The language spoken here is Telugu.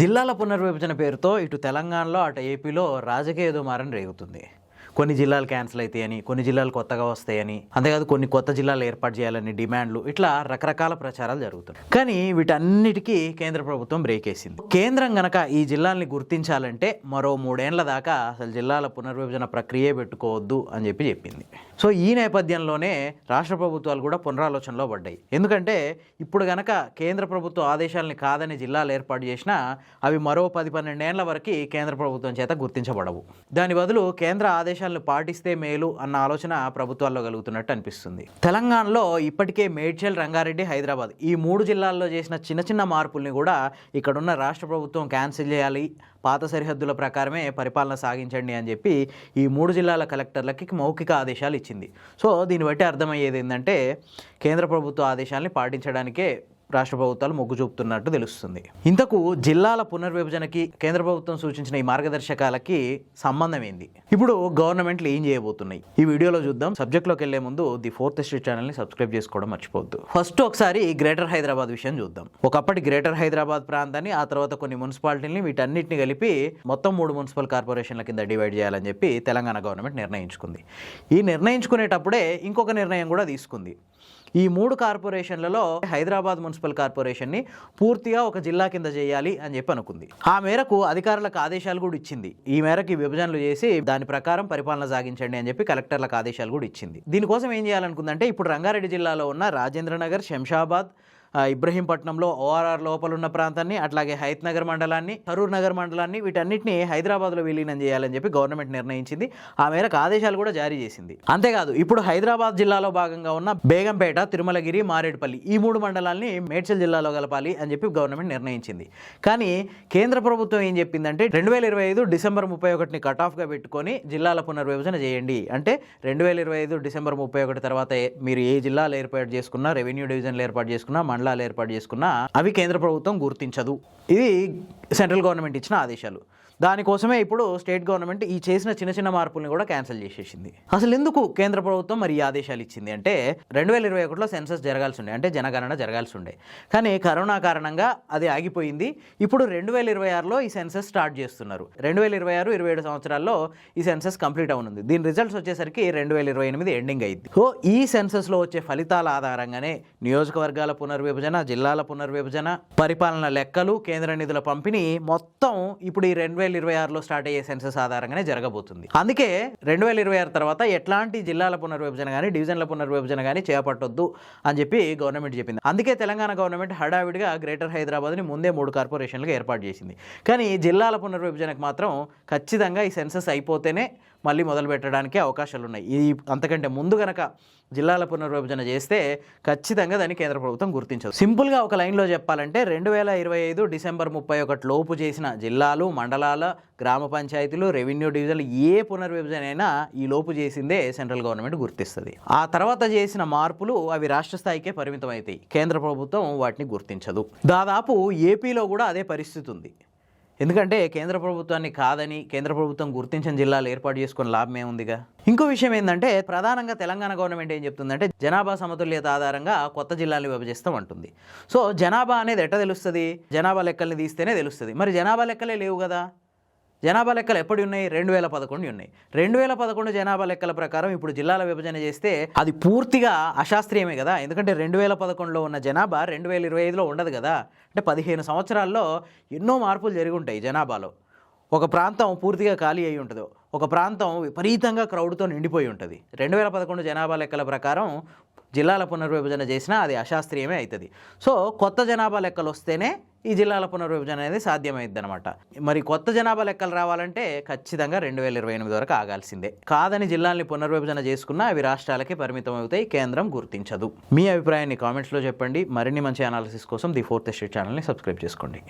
జిల్లాల పునర్విభజన పేరుతో ఇటు తెలంగాణలో అటు ఏపీలో రాజకీయ దుమారం రేగుతుంది. కొన్ని జిల్లాలు క్యాన్సిల్ అవుతాయని కొన్ని జిల్లాలు కొత్తగా వస్తాయని అంతేకాదు కొన్ని కొత్త జిల్లాలు ఏర్పాటు చేయాలని డిమాండ్లు ఇట్లా రకరకాల ప్రచారాలు జరుగుతున్నాయి. కానీ వీటన్నిటికీ కేంద్ర ప్రభుత్వం బ్రేక్ వేసింది. కేంద్రం గనక ఈ జిల్లాల్ని గుర్తించాలంటే మరో మూడేళ్ళ దాకా అసలు జిల్లాల పునర్విభజన ప్రక్రియ పెట్టుకోవద్దు అని చెప్పి చెప్పింది. సో ఈ నేపథ్యంలోనే రాష్ట్ర ప్రభుత్వాలు కూడా పునరాలోచనలో పడ్డాయి. ఎందుకంటే ఇప్పుడు గనక కేంద్ర ప్రభుత్వ ఆదేశాలని కాదని జిల్లాలు ఏర్పాటు చేసినా అవి మరో పది పన్నెండేళ్ళ వరకు కేంద్ర ప్రభుత్వం చేత గుర్తించబడవు. దాని బదులు కేంద్ర ఆదేశాలను పాటిస్తే మేలు అన్న ఆలోచన ప్రభుత్వాల్లో కలుగుతున్నట్టు అనిపిస్తుంది. తెలంగాణలో ఇప్పటికే మేడ్చల్ రంగారెడ్డి హైదరాబాద్ ఈ మూడు జిల్లాల్లో చేసిన చిన్న చిన్న మార్పుల్ని కూడా ఇక్కడున్న రాష్ట్ర ప్రభుత్వం క్యాన్సిల్ చేయాలి పాత సరిహద్దుల ప్రకారమే పరిపాలన సాగించండి అని చెప్పి ఈ మూడు జిల్లాల కలెక్టర్లకి మౌఖిక ఆదేశాలు ఇచ్చింది. సో దీన్ని బట్టి అర్థమయ్యేది ఏంటంటే కేంద్ర ప్రభుత్వ ఆదేశాలని పాటించడానికే రాష్ట్ర ప్రభుత్వాలు మొగ్గు చూపుతున్నట్టు తెలుస్తుంది. ఇంతకు జిల్లాల పునర్విభజనకి కేంద్ర ప్రభుత్వం సూచించిన ఈ మార్గదర్శకాలకి సంబంధం ఏంది ఇప్పుడు గవర్నమెంట్లు ఏం చేయబోతున్నాయి? ఈ వీడియోలో చూద్దాం. సబ్జెక్ట్లోకి వెళ్ళే ముందు ది ఫోర్త్ స్ట్రీట్ ఛానల్ని సబ్స్క్రైబ్ చేసుకోవడం మర్చిపోవద్దు. ఫస్ట్ ఒకసారి గ్రేటర్ హైదరాబాద్ విషయం చూద్దాం. ఒకప్పటి గ్రేటర్ హైదరాబాద్ ప్రాంతాన్ని ఆ తర్వాత కొన్ని మున్సిపాలిటీని వీటన్నిటిని కలిపి మొత్తం మూడు మున్సిపల్ కార్పొరేషన్ల కింద డివైడ్ చేయాలని చెప్పి తెలంగాణ గవర్నమెంట్ నిర్ణయించుకుంది. ఈ నిర్ణయించుకునేటప్పుడే ఇంకొక నిర్ణయం కూడా తీసుకుంది. ఈ మూడు కార్పొరేషన్లలో హైదరాబాద్ మున్సిపల్ కార్పొరేషన్ని పూర్తిగా ఒక జిల్లా కింద చేయాలి అని చెప్పి అనుకుంది. ఆ మేరకు అధికారులకు ఆదేశాలు కూడా ఇచ్చింది. ఈ మేరకు విభజనలు చేసి దాని ప్రకారం పరిపాలన సాగించండి అని చెప్పి కలెక్టర్లకు ఆదేశాలు కూడా ఇచ్చింది. దీనికోసం ఏం చేయాలనుకుందంటే ఇప్పుడు రంగారెడ్డి జిల్లాలో ఉన్న రాజేంద్రనగర్ శంషాబాద్ ఇబ్రహీంపట్నంలో ఓఆర్ఆర్ లోపల ఉన్న ప్రాంతాన్ని అట్లాగే హైత్ నగర్ మండలాన్ని కరూర్ నగర్ మండలాన్ని వీటన్నిటిని హైదరాబాద్లో విలీనం చేయాలని చెప్పి గవర్నమెంట్ నిర్ణయించింది. ఆ మేరకు ఆదేశాలు కూడా జారీ చేసింది. అంతేకాదు ఇప్పుడు హైదరాబాద్ జిల్లాలో భాగంగా ఉన్న బేగంపేట తిరుమలగిరి మారేడుపల్లి ఈ మూడు మండలాల్ని మేడ్చల్ జిల్లాలో కలపాలి అని చెప్పి గవర్నమెంట్ నిర్ణయించింది. కానీ కేంద్ర ప్రభుత్వం ఏం చెప్పిందంటే రెండు వేల ఇరవై ఐదు డిసెంబర్ ముప్పై ఒకటిని కట్ ఆఫ్గా పెట్టుకొని జిల్లాల పునర్విభజన చేయండి. అంటే రెండు వేల ఇరవై ఐదు డిసెంబర్ ముప్పై ఒకటి తర్వాత మీరు ఏ జిల్లాలు ఏర్పాటు చేసుకున్నా రెవెన్యూ డివిజన్లు ఏర్పాటు చేసుకున్నా మండలాలు ఏర్పాటు చేసుకున్నా అవి కేంద్ర ప్రభుత్వం గుర్తించదు. ఇది సెంట్రల్ గవర్నమెంట్ ఇచ్చిన ఆదేశాలు. దానికోసమే ఇప్పుడు స్టేట్ గవర్నమెంట్ ఈ చేసిన చిన్న చిన్న మార్పుల్ని కూడా క్యాన్సిల్ చేసేసింది. అసలు ఎందుకు కేంద్ర ప్రభుత్వం మరి ఈ ఆదేశాలు ఇచ్చింది అంటే రెండు వేల ఇరవై ఒకటిలో సెన్సస్ జరగాల్సి ఉండే అంటే జనగణన జరగాల్సి ఉండే. కానీ కరోనా కారణంగా అది ఆగిపోయింది. ఇప్పుడు రెండు వేల ఇరవై ఆరులో ఈ సెన్సస్ స్టార్ట్ చేస్తున్నారు. రెండు వేల ఇరవై ఆరు ఇరవై ఏడు సంవత్సరాల్లో ఈ సెన్సస్ కంప్లీట్ అవునుంది. దీని రిజల్ట్స్ వచ్చేసరికి రెండు వేల ఇరవై ఎనిమిది ఎండింగ్ అయింది. సో ఈ సెన్సస్లో వచ్చే ఫలితాల ఆధారంగానే నియోజకవర్గాల పునర్విభజన జిల్లాల పునర్విభజన పరిపాలన లెక్కలు కేంద్ర నిధుల పంపిణీ మొత్తం ఇప్పుడు ఈ రెండు వేల ఇరవై ఆరులో స్టార్ట్ అయ్యే సెన్సెస్ ఆధారంగానే జరగబోతుంది. అందుకే రెండు వేల ఇరవై ఆరు తర్వాత ఎట్లాంటి జిల్లాల పునర్విభజన కానీ డివిజన్ల పునర్విభజన కానీ చేపట్టొద్దు అని చెప్పి గవర్నమెంట్ చెప్పింది. అందుకే తెలంగాణ గవర్నమెంట్ హడావిడిగా గ్రేటర్ హైదరాబాద్ని ముందే మూడు కార్పొరేషన్లుగా ఏర్పాటు చేసింది. కానీ జిల్లాల పునర్విభజనకు మాత్రం ఖచ్చితంగా ఈ సెన్సెస్ అయిపోతేనే మళ్ళీ మొదలు పెట్టడానికి అవకాశాలు ఉన్నాయి ఈ అంతకంటే ముందు కనుక జిల్లాల పునర్విభజన చేస్తే ఖచ్చితంగా దాన్ని కేంద్ర ప్రభుత్వం గుర్తించదు. సింపుల్గా ఒక లైన్లో చెప్పాలంటే రెండు వేల ఇరవై ఐదు డిసెంబర్ ముప్పై ఒకటి లోపు చేసిన జిల్లాలు మండలాల గ్రామ పంచాయతీలు రెవెన్యూ డివిజన్లు ఏ పునర్విభజన అయినా ఈ లోపు చేసిందే సెంట్రల్ గవర్నమెంట్ గుర్తిస్తుంది. ఆ తర్వాత చేసిన మార్పులు అవి రాష్ట్ర స్థాయికే పరిమితం అవుతాయి కేంద్ర ప్రభుత్వం వాటిని గుర్తించదు. దాదాపు ఏపీలో కూడా అదే పరిస్థితి ఉంది. ఎందుకంటే కేంద్ర ప్రభుత్వాన్ని కాదని కేంద్ర ప్రభుత్వం గుర్తించిన జిల్లాలు ఏర్పాటు చేసుకుని లాభమే ఉందిగా ఇంకో విషయం ఏంటంటే ప్రధానంగా తెలంగాణ గవర్నమెంట్ ఏం చెప్తుందంటే జనాభా సమతుల్యత ఆధారంగా కొత్త జిల్లాలను విభజిస్తాం అంటుంది. సో జనాభా అనేది ఎట్ట తెలుస్తుంది? జనాభా లెక్కల్ని తీస్తేనే తెలుస్తుంది. మరి జనాభా లెక్కలే లేవు కదా? జనాభా లెక్కలు ఎప్పటి ఉన్నాయి? రెండు వేల పదకొండు ఉన్నాయి. రెండు వేల పదకొండు జనాభా లెక్కల ప్రకారం ఇప్పుడు జిల్లాల విభజన చేస్తే అది పూర్తిగా అశాస్త్రీయమే కదా? ఎందుకంటే రెండు వేల పదకొండులో ఉన్న జనాభా రెండు వేల ఇరవై ఐదులో ఉండదు కదా? అంటే పదిహేను సంవత్సరాల్లో ఎన్నో మార్పులు జరిగి ఉంటాయి జనాభాలో. ఒక ప్రాంతం పూర్తిగా ఖాళీ అయి ఉంటుంది. ఒక ప్రాంతం విపరీతంగా క్రౌడ్తో నిండిపోయి ఉంటుంది. రెండు వేల పదకొండు జనాభా లెక్కల ప్రకారం జిల్లాల పునర్విభజన చేసినా అది అశాస్త్రీయమే అవుతుంది. సో కొత్త జనాభా లెక్కలు వస్తేనే ఈ జిల్లాల పునర్విభజన అనేది సాధ్యమైద్ది అనమాట మరి కొత్త జనాభా లెక్కలు రావాలంటే ఖచ్చితంగా రెండు వేల ఇరవై ఎనిమిది వరకు ఆగాల్సిందే. కాదని జిల్లాల్ని పునర్విభజన చేసుకున్నా అవి రాష్ట్రాలకే పరిమితం అవుతాయి కేంద్రం గుర్తించదు. మీ అభిప్రాయాన్ని కామెంట్స్లో చెప్పండి. మరిన్ని మంచి అనాలిసిస్ కోసం ది ఫోర్త్ స్టేట్ ఛానల్ని సబ్స్క్రైబ్ చేసుకోండి.